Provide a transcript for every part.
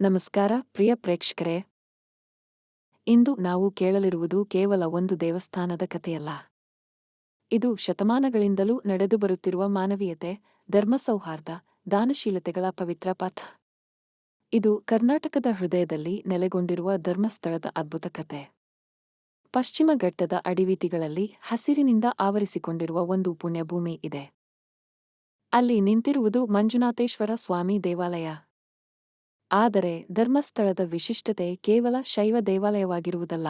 ನಮಸ್ಕಾರ, ಪ್ರಿಯ ಪ್ರೇಕ್ಷಕರೇ. ಇಂದು ನಾವು ಕೇಳಲಿರುವುದು ಕೇವಲ ಒಂದು ದೇವಸ್ಥಾನದ ಕಥೆಯಲ್ಲ. ಇದು ಶತಮಾನಗಳಿಂದಲೂ ನಡೆದು ಬರುತ್ತಿರುವ ಮಾನವೀಯತೆ ಧರ್ಮ ಸೌಹಾರ್ದ ದಾನಶೀಲತೆಗಳ ಪವಿತ್ರ ಪಥ. ಇದು ಕರ್ನಾಟಕದ ಹೃದಯದಲ್ಲಿ ನೆಲೆಗೊಂಡಿರುವ ಧರ್ಮಸ್ಥಳದ ಅದ್ಭುತ ಕತೆ ಪಶ್ಚಿಮ ಘಟ್ಟದ ಅಡಿವೀತಿಗಳಲ್ಲಿ ಹಸಿರಿನಿಂದ ಆವರಿಸಿಕೊಂಡಿರುವ ಒಂದು ಪುಣ್ಯಭೂಮಿ ಇದೆ. ಅಲ್ಲಿ ನಿಂತಿರುವುದು ಮಂಜುನಾಥೇಶ್ವರ ಸ್ವಾಮಿ ದೇವಾಲಯ. ಆದರೆ ಧರ್ಮಸ್ಥಳದ ವಿಶಿಷ್ಟತೆ ಕೇವಲ ಶೈವ ದೇವಾಲಯವಾಗಿರುವುದಲ್ಲ.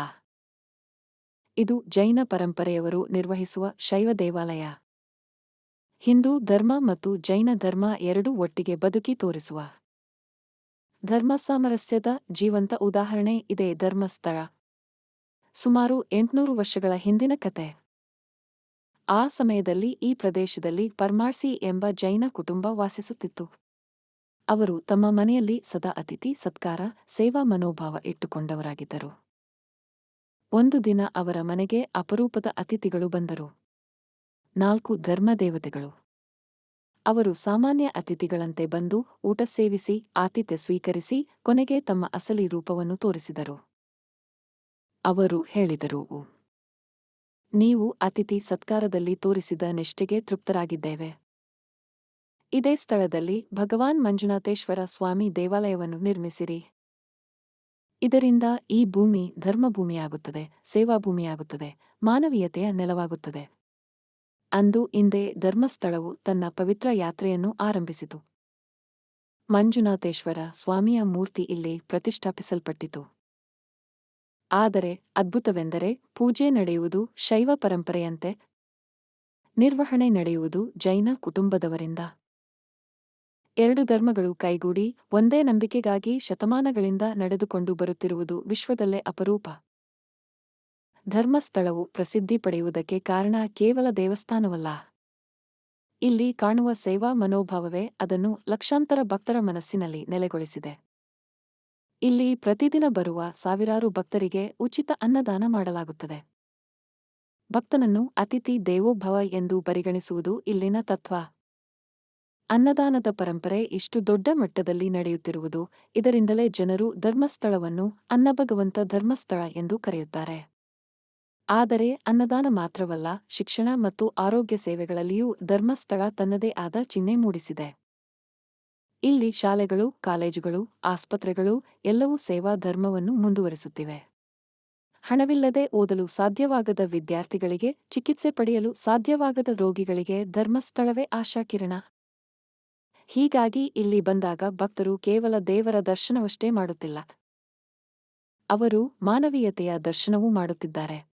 ಇದು ಜೈನ ಪರಂಪರೆಯವರು ನಿರ್ವಹಿಸುವ ಶೈವ ದೇವಾಲಯ. ಹಿಂದೂ ಧರ್ಮ ಮತ್ತು ಜೈನ ಧರ್ಮ ಎರಡೂ ಒಟ್ಟಿಗೆ ಬದುಕಿ ತೋರಿಸುವ. ಧರ್ಮ ಸಾಮರಸ್ಯದ ಜೀವಂತ ಉದಾಹರಣೆ ಇದೆ ಧರ್ಮಸ್ಥಳ. ಸುಮಾರು ಎಂಟುನೂರು ವರ್ಷಗಳ ಹಿಂದಿನ ಕತೆ. ಆ ಸಮಯದಲ್ಲಿ ಈ ಪ್ರದೇಶದಲ್ಲಿ ಪರ್ಮಾರ್ಸಿ ಎಂಬ ಜೈನ ಕುಟುಂಬ ವಾಸಿಸುತ್ತಿತ್ತು. ಅವರು ತಮ್ಮ ಮನೆಯಲ್ಲಿ ಸದಾ ಅತಿಥಿ, ಸತ್ಕಾರ, ಸೇವಾ ಮನೋಭಾವ ಇಟ್ಟುಕೊಂಡವರಾಗಿದ್ದರು. ಒಂದು ದಿನ ಅವರ ಮನೆಗೆ ಅಪರೂಪದ ಅತಿಥಿಗಳು ಬಂದರು. ನಾಲ್ಕು ಧರ್ಮದೇವತೆಗಳು ಅವರು ಸಾಮಾನ್ಯ ಅತಿಥಿಗಳಂತೆ ಬಂದು ಊಟ ಸೇವಿಸಿ, ಆತಿಥ್ಯ ಸ್ವೀಕರಿಸಿ, ಕೊನೆಗೆ ತಮ್ಮ ಅಸಲಿ ರೂಪವನ್ನು ತೋರಿಸಿದರು. ಅವರು ಹೇಳಿದರು ನೀವು ಅತಿಥಿ ಸತ್ಕಾರದಲ್ಲಿ ತೋರಿಸಿದ ನಿಷ್ಠೆಗೆ ತೃಪ್ತರಾಗಿದ್ದೇವೆ. ಇದೇ ಸ್ಥಳದಲ್ಲಿ ಭಗವಾನ್ ಮಂಜುನಾಥೇಶ್ವರ ಸ್ವಾಮಿ ದೇವಾಲಯವನ್ನು ನಿರ್ಮಿಸಿರಿ. ಇದರಿಂದ ಈ ಭೂಮಿ ಧರ್ಮಭೂಮಿಯಾಗುತ್ತದೆ, ಸೇವಾಭೂಮಿಯಾಗುತ್ತದೆ, ಮಾನವೀಯತೆಯ ನೆಲವಾಗುತ್ತದೆ. ಅಂದು ಇಂದೇ ಧರ್ಮಸ್ಥಳವು ತನ್ನ ಪವಿತ್ರ ಯಾತ್ರೆಯನ್ನು ಆರಂಭಿಸಿತು. ಮಂಜುನಾಥೇಶ್ವರ ಸ್ವಾಮಿಯ ಮೂರ್ತಿ ಇಲ್ಲಿ ಪ್ರತಿಷ್ಠಾಪಿಸಲ್ಪಟ್ಟಿತು. ಆದರೆ ಅದ್ಭುತವೆಂದರೆ ಪೂಜೆ ನಡೆಯುವುದು ಶೈವ ಪರಂಪರೆಯಂತೆ, ನಿರ್ವಹಣೆ ನಡೆಯುವುದು ಜೈನ ಕುಟುಂಬದವರಿಂದ. ಎರಡು ಧರ್ಮಗಳು ಕೈಗೂಡಿ ಒಂದೇ ನಂಬಿಕೆಗಾಗಿ ಶತಮಾನಗಳಿಂದ ನಡೆದುಕೊಂಡು ಬರುತ್ತಿರುವುದು ವಿಶ್ವದಲ್ಲೇ ಅಪರೂಪ. ಧರ್ಮಸ್ಥಳವು ಪ್ರಸಿದ್ಧಿ ಪಡೆಯುವುದಕ್ಕೆ ಕಾರಣ ಕೇವಲ ದೇವಸ್ಥಾನವಲ್ಲ. ಇಲ್ಲಿ ಕಾಣುವ ಸೇವಾ ಮನೋಭಾವವೇ ಅದನ್ನು ಲಕ್ಷಾಂತರ ಭಕ್ತರ ಮನಸ್ಸಿನಲ್ಲಿ ನೆಲೆಗೊಳಿಸಿದೆ. ಇಲ್ಲಿ ಪ್ರತಿದಿನ ಬರುವ ಸಾವಿರಾರು ಭಕ್ತರಿಗೆ ಉಚಿತ ಅನ್ನದಾನ ಮಾಡಲಾಗುತ್ತದೆ. ಭಕ್ತನನ್ನು ಅತಿಥಿ ದೇವೋಭವ ಎಂದು ಪರಿಗಣಿಸುವುದು ಇಲ್ಲಿನ ತತ್ವ. ಅನ್ನದಾನದ ಪರಂಪರೆ ಇಷ್ಟು ದೊಡ್ಡ ಮಟ್ಟದಲ್ಲಿ ನಡೆಯುತ್ತಿರುವುದು ಇದರಿಂದಲೇ ಜನರು ಧರ್ಮಸ್ಥಳವನ್ನು ಅನ್ನಭಗವಂತ ಧರ್ಮಸ್ಥಳ ಎಂದು ಕರೆಯುತ್ತಾರೆ. ಆದರೆ ಅನ್ನದಾನ ಮಾತ್ರವಲ್ಲ, ಶಿಕ್ಷಣ ಮತ್ತು ಆರೋಗ್ಯ ಸೇವೆಗಳಲ್ಲಿಯೂ ಧರ್ಮಸ್ಥಳ ತನ್ನದೇ ಆದ ಚಿಹ್ನೆ ಮೂಡಿಸಿದೆ. ಇಲ್ಲಿ ಶಾಲೆಗಳು, ಕಾಲೇಜುಗಳು, ಆಸ್ಪತ್ರೆಗಳು ಎಲ್ಲವೂ ಸೇವಾ ಧರ್ಮವನ್ನು ಮುಂದುವರೆಸುತ್ತಿವೆ. ಹಣವಿಲ್ಲದೆ ಓದಲು ಸಾಧ್ಯವಾಗದ ವಿದ್ಯಾರ್ಥಿಗಳಿಗೆ ಚಿಕಿತ್ಸೆ ಪಡೆಯಲು ಸಾಧ್ಯವಾಗದ ರೋಗಿಗಳಿಗೆ ಧರ್ಮಸ್ಥಳವೇ ಆಶಾಕಿರಣ. ಹೀಗಾಗಿ ಇಲ್ಲಿ ಬಂದಾಗ ಭಕ್ತರು ಕೇವಲ ದೇವರ ದರ್ಶನವಷ್ಟೇ ಮಾಡುತ್ತಿಲ್ಲ. ಅವರು ಮಾನವೀಯತೆಯ ದರ್ಶನವೂ ಮಾಡುತ್ತಿದ್ದಾರೆ.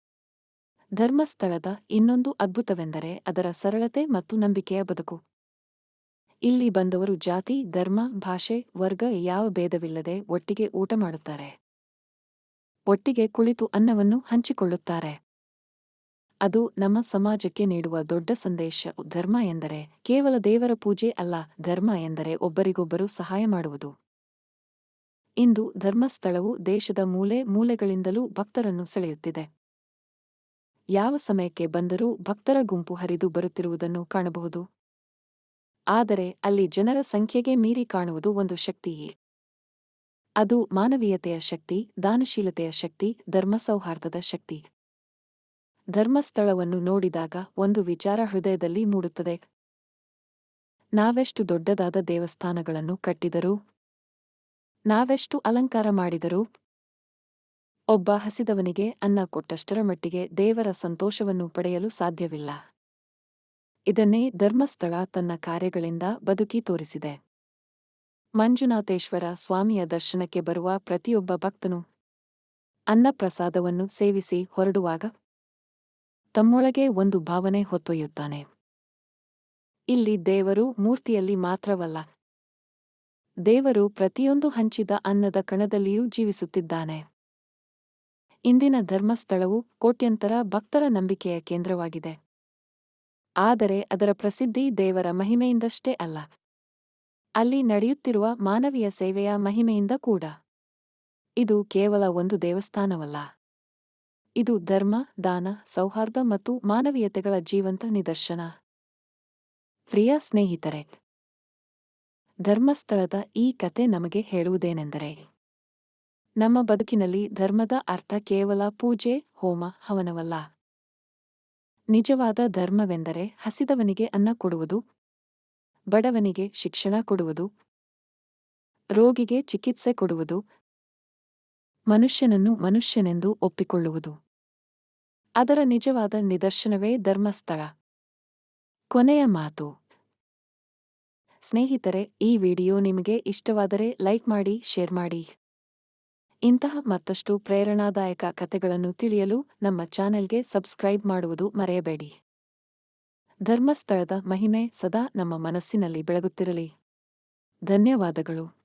ಧರ್ಮಸ್ಥಳದ ಇನ್ನೊಂದು ಅದ್ಭುತವೆಂದರೆ ಅದರ ಸರಳತೆ ಮತ್ತು ನಂಬಿಕೆಯ ಬದುಕು. ಇಲ್ಲಿ ಬಂದವರು ಜಾತಿ, ಧರ್ಮ, ಭಾಷೆ, ವರ್ಗ ಯಾವ ಭೇದವಿಲ್ಲದೆ ಒಟ್ಟಿಗೆ ಊಟ ಮಾಡುತ್ತಾರೆ. ಒಟ್ಟಿಗೆ ಕುಳಿತು ಅನ್ನವನ್ನು ಹಂಚಿಕೊಳ್ಳುತ್ತಾರೆ. ಅದು ನಮ್ಮ ಸಮಾಜಕ್ಕೆ ನೀಡುವ ದೊಡ್ಡ ಸಂದೇಶ. ಧರ್ಮ ಎಂದರೆ ಕೇವಲ ದೇವರ ಪೂಜೆ ಅಲ್ಲ, ಧರ್ಮ ಎಂದರೆ ಒಬ್ಬರಿಗೊಬ್ಬರು ಸಹಾಯ ಮಾಡುವುದು. ಇಂದು ಧರ್ಮಸ್ಥಳವು ದೇಶದ ಮೂಲೆ ಮೂಲೆಗಳಿಂದಲೂ ಭಕ್ತರನ್ನು ಸೆಳೆಯುತ್ತಿದೆ. ಯಾವ ಸಮಯಕ್ಕೆ ಬಂದರೂ ಭಕ್ತರ ಗುಂಪು ಹರಿದು ಬರುತ್ತಿರುವುದನ್ನು ಕಾಣಬಹುದು. ಆದರೆ ಅಲ್ಲಿ ಜನರ ಸಂಖ್ಯೆಗೆ ಮೀರಿ ಕಾಣುವುದು ಒಂದು ಶಕ್ತಿಯೇ. ಅದು ಮಾನವೀಯತೆಯ ಶಕ್ತಿ, ದಾನಶೀಲತೆಯ ಶಕ್ತಿ, ಧರ್ಮ ಸೌಹಾರ್ದದ ಶಕ್ತಿ. ಧರ್ಮಸ್ಥಳವನ್ನು ನೋಡಿದಾಗ ಒಂದು ವಿಚಾರ ಹೃದಯದಲ್ಲಿ ಮೂಡುತ್ತದೆ. ನಾವೆಷ್ಟು ದೊಡ್ಡದಾದ ದೇವಸ್ಥಾನಗಳನ್ನು ಕಟ್ಟಿದರೂ, ನಾವೆಷ್ಟು ಅಲಂಕಾರ ಮಾಡಿದರೂ, ಒಬ್ಬ ಹಸಿದವನಿಗೆ ಅನ್ನ ಕೊಟ್ಟಷ್ಟರ ಮಟ್ಟಿಗೆ ದೇವರ ಸಂತೋಷವನ್ನು ಪಡೆಯಲು ಸಾಧ್ಯವಿಲ್ಲ. ಇದನ್ನೇ ಧರ್ಮಸ್ಥಳ ತನ್ನ ಕಾರ್ಯಗಳಿಂದ ಬದುಕಿ ತೋರಿಸಿದೆ. ಮಂಜುನಾಥೇಶ್ವರ ಸ್ವಾಮಿಯ ದರ್ಶನಕ್ಕೆ ಬರುವ ಪ್ರತಿಯೊಬ್ಬ ಭಕ್ತನು ಅನ್ನಪ್ರಸಾದವನ್ನು ಸೇವಿಸಿ ಹೊರಡುವಾಗ ತಮ್ಮೊಳಗೆ ಒಂದು ಭಾವನೆ ಹೊತ್ತೊಯ್ಯುತ್ತಾನೆ. ಇಲ್ಲಿ ದೇವರು ಮೂರ್ತಿಯಲ್ಲಿ ಮಾತ್ರವಲ್ಲ. ದೇವರು ಪ್ರತಿಯೊಂದು ಹಂಚಿದ ಅನ್ನದ ಕಣದಲ್ಲಿಯೂ ಜೀವಿಸುತ್ತಿದ್ದಾನೆ. ಇಂದಿನ ಧರ್ಮಸ್ಥಳವು ಕೋಟ್ಯಂತರ ಭಕ್ತರ ನಂಬಿಕೆಯ ಕೇಂದ್ರವಾಗಿದೆ. ಆದರೆ ಅದರ ಪ್ರಸಿದ್ಧಿ ದೇವರ ಮಹಿಮೆಯಿಂದಷ್ಟೇ ಅಲ್ಲ. ಅಲ್ಲಿ ನಡೆಯುತ್ತಿರುವ ಮಾನವೀಯ ಸೇವೆಯ ಮಹಿಮೆಯಿಂದ ಕೂಡ. ಇದು ಕೇವಲ ಒಂದು ದೇವಸ್ಥಾನವಲ್ಲ. ಇದು ಧರ್ಮ, ದಾನ, ಸೌಹಾರ್ದ ಮತ್ತು ಮಾನವೀಯತೆಗಳ ಜೀವಂತ ನಿದರ್ಶನ. ಪ್ರಿಯ ಸ್ನೇಹಿತರೆ, ಧರ್ಮಸ್ಥಳದ ಈ ಕತೆ ನಮಗೆ ಹೇಳುವುದೇನೆಂದರೆ, ನಮ್ಮ ಬದುಕಿನಲ್ಲಿ ಧರ್ಮದ ಅರ್ಥ ಕೇವಲ ಪೂಜೆ, ಹೋಮ, ಹವನವಲ್ಲ. ನಿಜವಾದ ಧರ್ಮವೆಂದರೆ ಹಸಿದವನಿಗೆ ಅನ್ನ ಕೊಡುವುದು, ಬಡವನಿಗೆ ಶಿಕ್ಷಣ ಕೊಡುವುದು, ರೋಗಿಗೆ ಚಿಕಿತ್ಸೆ ಕೊಡುವುದು, ಮನುಷ್ಯನನ್ನು ಮನುಷ್ಯನೆಂದು ಒಪ್ಪಿಕೊಳ್ಳುವುದು. ಅದರ ನಿಜವಾದ ನಿದರ್ಶನವೇ ಧರ್ಮಸ್ಥಳ. ಕೊನೆಯ ಮಾತು. ಸ್ನೇಹಿತರೆ, ಈ ವಿಡಿಯೋ ನಿಮಗೆ ಇಷ್ಟವಾದರೆ ಲೈಕ್ ಮಾಡಿ, ಶೇರ್ ಮಾಡಿ. ಇಂತಹ ಮತ್ತಷ್ಟು ಪ್ರೇರಣಾದಾಯಕ ಕಥೆಗಳನ್ನು ತಿಳಿಯಲು ನಮ್ಮ ಚಾನೆಲ್ಗೆ ಸಬ್ಸ್ಕ್ರೈಬ್ ಮಾಡುವುದು ಮರೆಯಬೇಡಿ. ಧರ್ಮಸ್ಥಳದ ಮಹಿಮೆ ಸದಾ ನಮ್ಮ ಮನಸ್ಸಿನಲ್ಲಿ ಬೆಳಗುತ್ತಿರಲಿ. ಧನ್ಯವಾದಗಳು.